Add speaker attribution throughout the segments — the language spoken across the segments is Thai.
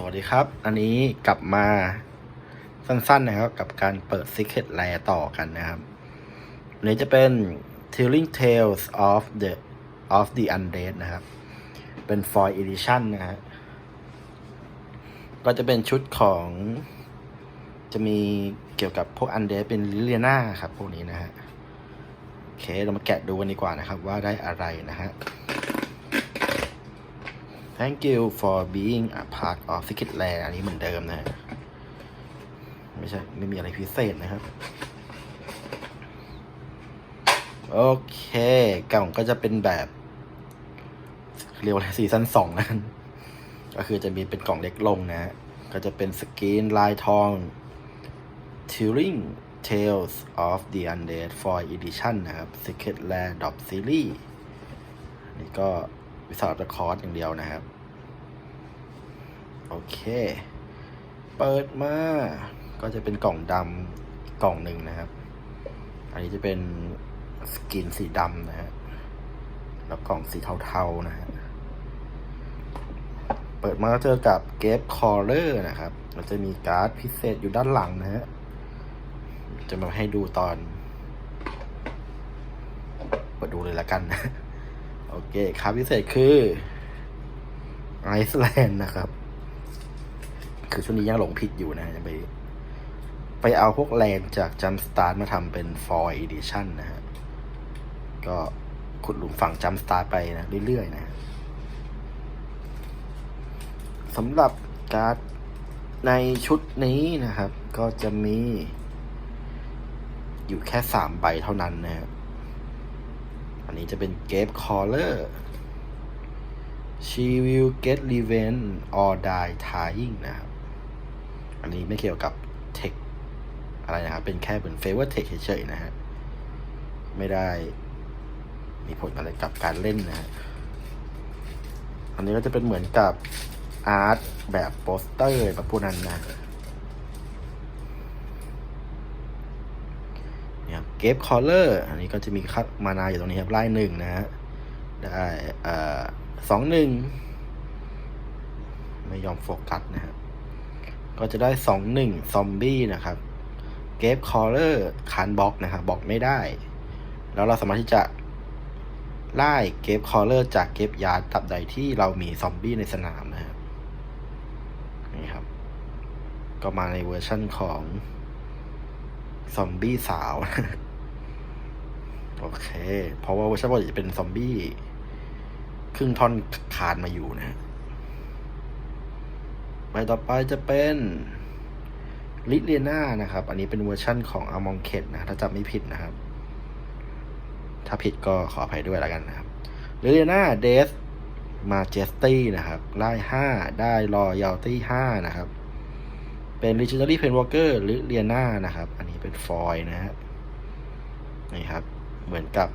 Speaker 1: สวัสดีครับ อันนี้กลับมาสั้นๆนะครับ กับการเปิด Secret Lair ต่อกันนะครับอันนี้จะเป็น Telling Tales of the of the Undead นะครับ เป็น Foil Edition นะฮะก็จะเป็นชุดของจะมีเกี่ยวกับพวก Undead เป็นลิเลียนาครับ พวกนี้นะฮะ โอเค เรามาแกะดูกันดีกว่านะครับ ว่าได้อะไรนะฮะ Thank you for being a part of Secret Lair อันนี้เหมือนเดิมนะฮะไม่ใช่ ไม่มีอะไรพิเศษนะครับ โอเคกล่องก็จะเป็นแบบ เรียกว่าซีซั่นสองนะก็คือจะมีเป็นกล่องเล็กลงนะฮะก็จะเป็นสกรีนลายทอง Turing Tales of the Undead Foil Edition นะครับ Secret Lair Drop Series นี่ก็ วิสาหคอร์สอย่างเดียวนะครับ โอเค เปิดมา ก็จะเป็นกล่องดำกล่องหนึ่งนะครับ อันนี้จะเป็นสกินสีดำนะฮะแล้วกล่องสีเทาๆนะฮะเปิดมาเจอกับเกฟคอร์เลอร์นะครับมันจะมีการ์ดพิเศษอยู่ด้านหลังนะฮะ จะมาให้ดูตอน เปิดดูเลยละกันนะ โอเคครับพิเศษคือไอซ์แลนด์นะครับ คือช่วงนี้ยังหลงผิดอยู่นะยังไป ไปเอาพวกแลนด์จากจัมสตาร์มาทำเป็นฟอยล์ i ิชั่นนะฮะ ก็ขุดหลุมฝั่งจัมสตาร์ไปนะ เรื่อย ๆ นะสำหรับการ์ดในชุดนี้นะครับ ก็จะมี อยู่แค่สามใบเท่านั้นนะครับ นนี้จะเป็นเกฟคอ l เลอร์ she will get revenge or die trying นะครับ อันนี้ไม่เกี่ยวกับเทคอะไรนะครับ เป็นแค่เป็น favor tech เฉยๆนะฮะ ไม่ได้มีผลอะไรกับการเล่นนะฮะ อันนี้ก็จะเป็นเหมือนกับอาร์ตแบบโปสเตอร์แบบพวกนั้นนะ เกฟคอลเลอร์อันนี้ก็จะมีคัดมานาอยู่ตรงนี้ครับไล่หนึ่งนะฮะได้เอ่อสองหนึ่งไม่ยอมโฟกัสนะครับก็จะได้สองหนึ่งซอมบี้นะครับเกฟคอลเลอร์คานบล็อกนะครับบล็อกไม่ได้ แล้วเราสามารถที่จะไล่เกฟคอลเลอร์จากเกฟยาร์ดตับใดที่เรามีซอมบี้ในสนามนะครับนี่ครับ ก็มาในเวอร์ชั่นของซอมบี้สาว โอเค เพราะว่าเวอร์ชันปกติจะเป็นซอมบี้ ครึ่งท่อนคานมาอยู่นะฮะใบต่อไปจะเป็นลิเลียนานะครับ อันนี้เป็นเวอร์ชั่นของอมองเคดนะ ถ้าจำไม่ผิดนะครับ ถ้าผิดก็ขออภัยด้วยแล้วกันนะครับลิเลียนาเดสมาเจสตี้นะครับไล่ห้าได้รอยาลตี้ห้านะครับ เป็น Legendary p e n w a l k e r หรือเลียนานะครับ อันนี้เป็นฟอยล์นะฮะนี่ครับ เหมือนกับ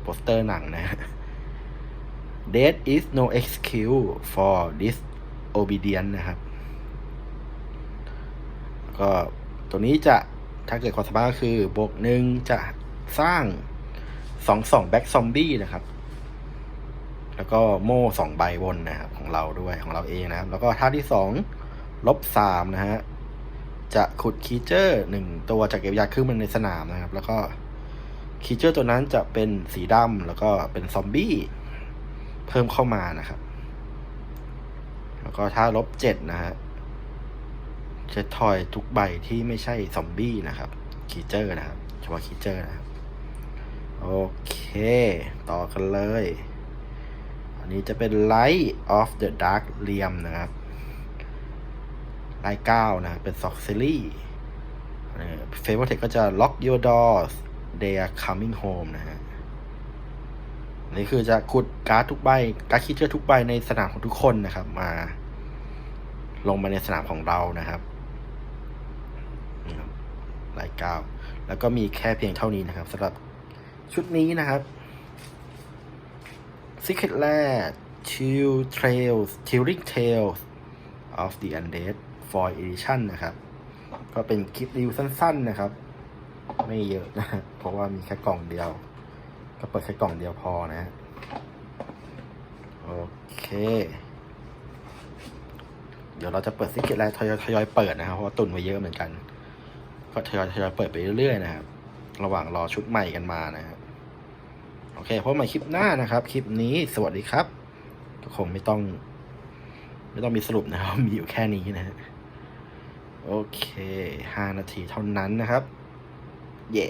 Speaker 1: โปสเตอร์หนังนะ Death is no excuse for disobedience นะครับ ก็ตัวนี้จะถ้าเกิดความสามารถก็คือบวกหนึ่งจะสร้างสองสองแบ็กซอมบี้นะครับ แล้วก็โม่สองใบบนนะครับ ของเราด้วยของเราเองนะครับ แล้วก็ท่าที่สองลบสามนะฮะ จะขุดคีเจอร์หนึ่งตัวจากเก็บยาขึ้นมาในสนามนะครับ แล้วก็ คีเจอร์ตัวนั้นจะเป็นสีดำแล้วก็เป็นซอมบี้เพิ่มเข้ามานะครับ แล้วก็ถ้าลบเจ็ดนะฮะจะทอยทุกใบที่ไม่ใช่ซอมบี้นะครับคีเจอร์นะครับเฉพาะคีเจอร์นะครับ โอเค ต่อกันเลย อันนี้จะเป็น Light of the Dark Realm นะครับไล่เก้านะ เป็นซ็อกซิลี่เฟเวอร์เทคก็จะ lock your doors they are coming home นะฮะนี่คือจะขุดการ์ดทุกใบ การ์ดคิดเชื่อทุกใบในสนามของทุกคนนะครับ มา ลงมาในสนามของเรานะครับนี่ครับไล่เก้าแล้วก็มีแค่เพียงเท่านี้นะครับสำหรับชุดนี้นะครับ Secret Lair Chill Trails Chilling Tales of the Undead Foil Edition นะครับ ก็เป็นคลิปรีวิวสั้น ๆนะครับ ไม่เยอะนะเพราะว่ามีแค่กล่องเดียว ก็เปิดแค่กล่องเดียวพอนะ โอเค เดี๋ยวเราจะเปิดซิกเก็ตไลน์ทยอยทยอยเปิดนะครับ เพราะว่าตุนไว้เยอะเหมือนกัน ก็ทยอยทยอยเปิดไปเรื่อยๆนะครับ ระหว่างรอชุดใหม่กันมานะครับ โอเคพบใหม่คลิปหน้านะครับ คลิปนี้สวัสดีครับ ก็คงไม่ต้อง ไม่ต้องมีสรุปนะครับ มีอยู่แค่นี้นะฮะโอเคห้านาทีเท่านั้นนะครับ เย่